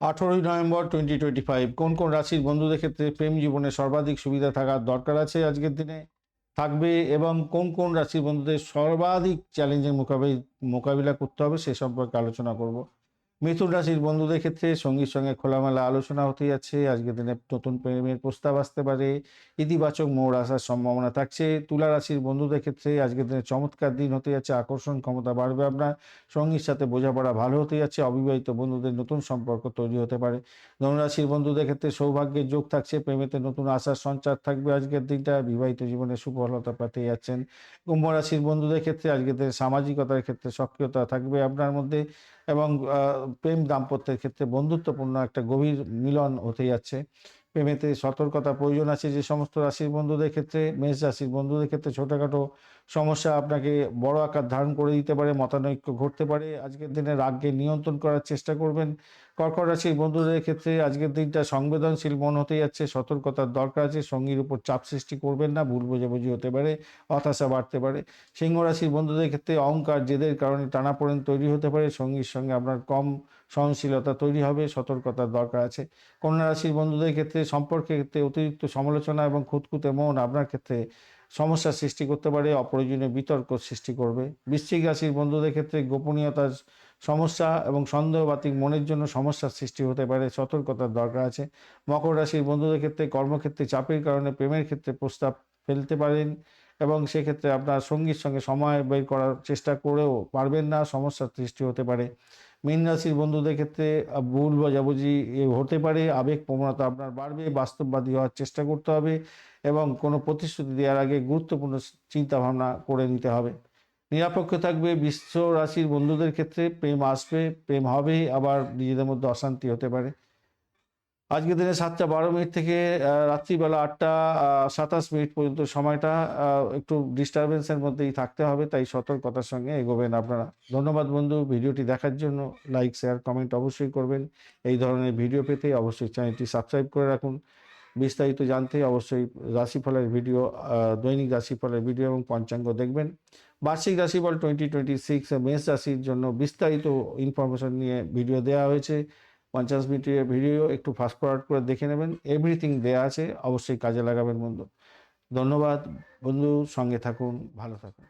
আঠেরোই November twenty twenty five কোন কোন রাশির বন্ধুদের ক্ষেত্রে প্রেম জীবনে সর্বাধিক সুবিধা থাকার দরকার আছে আজকের দিনে? থাকবে এবং কোন কোন রাশির বন্ধুদের সর্বাধিক চ্যালেঞ্জের মোকাবিলা মোকাবিলা করতে হবে সে সম্পর্কে আলোচনা করব। মিথুন রাশির বন্ধুদের ক্ষেত্রে সঙ্গীর সঙ্গে খোলামেলা আলোচনা হতে যাচ্ছে। আজকের দিনে নতুন প্রেমের প্রস্তাব আসতে পারে। ইতিবাচক মোড় আসার সম্ভাবনা থাকছে। তুলা রাশির বন্ধুদের ক্ষেত্রে আজকের দিনে চমৎকার দিন হতে যাচ্ছে। আকর্ষণ ক্ষমতা বাড়বে আপনার। সঙ্গীর সাথে বোঝাপড়া ভালো হতে যাচ্ছে। অবিবাহিত বন্ধুদের নতুন সম্পর্ক তৈরি হতে পারে। ধনুরাশির বন্ধুদের ক্ষেত্রে সৌভাগ্যের যোগ থাকছে। প্রেমেতে নতুন আশার সঞ্চার থাকবে আজকের দিনটা। বিবাহিত জীবনে সুফলতা পেতে যাচ্ছেন। কুম্ভ রাশির বন্ধুদের ক্ষেত্রে আজকের দিনে সামাজিকতার ক্ষেত্রে সক্রিয়তা থাকবে আপনার মধ্যে এবং প্রেম দাম্পত্যের ক্ষেত্রে বন্ধুত্বপূর্ণ একটা গভীর মিলন হতে যাচ্ছে। প্রেমেতে সতর্কতা প্রয়োজন আছে যে সমস্ত রাশির বন্ধুদের ক্ষেত্রে, মেষ রাশির বন্ধুদের ক্ষেত্রে ছোটোখাটো সমস্যা আপনাকে বড় আকার ধারণ করে দিতে পারে, মতানৈক্য ঘটতে পারে। আজকের দিনে রাগকে নিয়ন্ত্রণ করার চেষ্টা করবেন। কর্কট রাশির বন্ধুদের ক্ষেত্রে আজকের দিনটা সংবেদনশীল মন হতে যাচ্ছে, সতর্কতার দরকার আছে, সঙ্গীর উপর চাপ সৃষ্টি করবেন না, ভুল বোঝাবুঝি হতে পারে, হতাশা বাড়তে পারে। সিংহ রাশির বন্ধুদের ক্ষেত্রে অহংকার, জেদের কারণে টানাপোড়েন তৈরি হতে পারে, সঙ্গীর সঙ্গে আপনার কম সহনশীলতা তৈরি হবে, সতর্কতার দরকার আছে। কন্যা রাশির বন্ধুদের ক্ষেত্রে সম্পর্কের ক্ষেত্রে অতিরিক্ত সমালোচনা এবং খুঁতখুঁতে মন আপনার ক্ষেত্রে সমস্যার সৃষ্টি করতে পারে, অপ্রয়োজনীয় বিতর্ক সৃষ্টি করবে। বৃশ্চিক রাশির বন্ধুদের ক্ষেত্রে গোপনীয়তার সমস্যা এবং সন্দেহবাতিক মনের জন্য সমস্যার সৃষ্টি হতে পারে, সতর্কতার দরকার আছে। মকর রাশির বন্ধুদের ক্ষেত্রে কর্মক্ষেত্রে চাপের কারণে প্রেমের ক্ষেত্রে প্রস্তাব ফেলতে পারেন এবং সেক্ষেত্রে আপনার সঙ্গীর সঙ্গে সময় বের করার চেষ্টা করেও পারবেন না, সমস্যার সৃষ্টি হতে পারে। মীন রাশির বন্ধুদের ক্ষেত্রে ভুল বোঝাবুঝি হতে পারে, আবেগ প্রবণতা আপনার বাড়বে, বাস্তববাদী হওয়ার চেষ্টা করতে হবে এবং কোনো প্রতিশ্রুতি দেওয়ার আগে গুরুত্বপূর্ণ চিন্তাভাবনা করে নিতে হবে। নিরপেক্ষ থাকবে, বিশ্ব রাশির বন্ধুদের ক্ষেত্রে প্রেম আসবে, প্রেম হবে, আবার নিজেদের মধ্যে অশান্তি হতে পারে। আজকের দিনে সাতটা বারো মিনিট থেকে রাত্রিবেলা আটটা সাতাশ মিনিট পর্যন্ত সময়টা একটু ডিস্টারবেন্সের মধ্যেই থাকতে হবে, তাই সতর্কতার সঙ্গে এগোবেন আপনারা। ধন্যবাদ বন্ধু, ভিডিওটি দেখার জন্য লাইক, শেয়ার, কমেন্ট অবশ্যই করবেন। এই ধরনের ভিডিও পেতে অবশ্যই চ্যানেলটি সাবস্ক্রাইব করে রাখুন। বিস্তারিত জানতে অবশ্যই রাশিফলের ভিডিও দৈনিক রাশিফলের ভিডিও এবং পঞ্চাঙ্গ দেখবেন। বার্ষিক রাশিফল টোয়েন্টি টোয়েন্টি সিক্স মেষ রাশির জন্য বিস্তারিত ইনফরমেশন নিয়ে ভিডিও দেওয়া হয়েছে। পঞ্চাশ মিনিটের ভিডিও একটু ফাস্ট ফরওয়ার্ড করে দেখে নেবেন। এভরিথিং দেওয়া আছে, অবশ্যই কাজে লাগাবেন বন্ধু। ধন্যবাদ বন্ধু, সঙ্গে থাকুন, ভালো থাকুন।